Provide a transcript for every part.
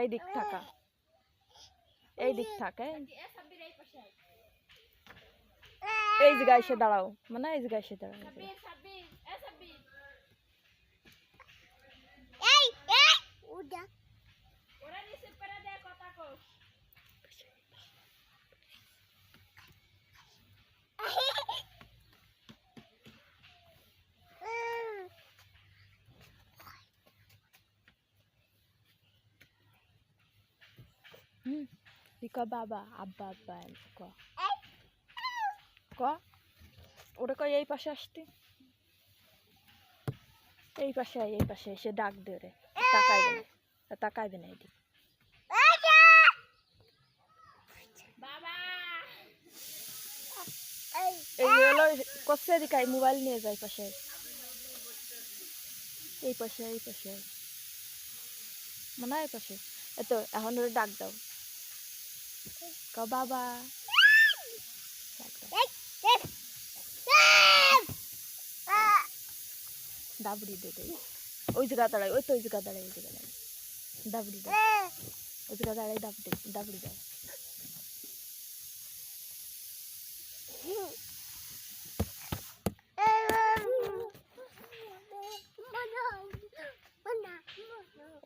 এই দিক থাকা। এই দিক থাকে, এই। জায়গায় এসে দাঁড়াও। মানে এই জায়গায় এসে দাঁড়াও এই জায়গায়। এই এই উড়া হুম তুই ক বাবা আব্বা আব্বা ক। ক? ওটা কয় এই পাশে আসতে। এই পাশে এই পাশে এসে ডাক দে রে। তাকাইবে না। তাকাইবে না এদিকে। এই এই হলো কষে মোবাইল নিয়ে যায় পাশে এই পাশে এই পাশে। মানে এই পাশে এত এখন ডাক দাও। ক বাবা এই এই এই আ দাবড়ি দে দে ওই জায়গা দাঁড়াই ওই তো ওই জায়গা দাঁড়াই ওই জায়গা দাঁড়াই দাবড়ি দে ওই জায়গা দাঁড়াই দাবড়ি দাবড়ি দাও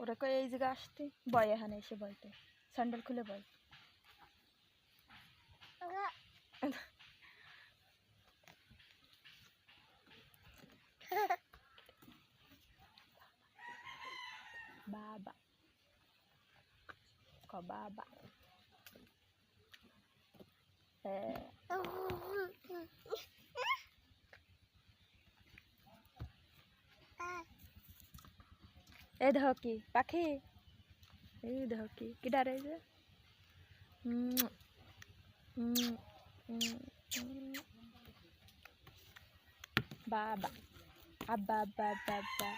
ওরা কয় এই জায়গা আসতে বয় এখানে এসে বয়তে স্যান্ডেল খুলে বয় বাবা ক বাবা হ্যাঁ এই দেখ পাখি এই দেখ কি কি ডারে যে উম, উম, উম, উম। বাবা আব্বা আব্বা আব্বা আব্বা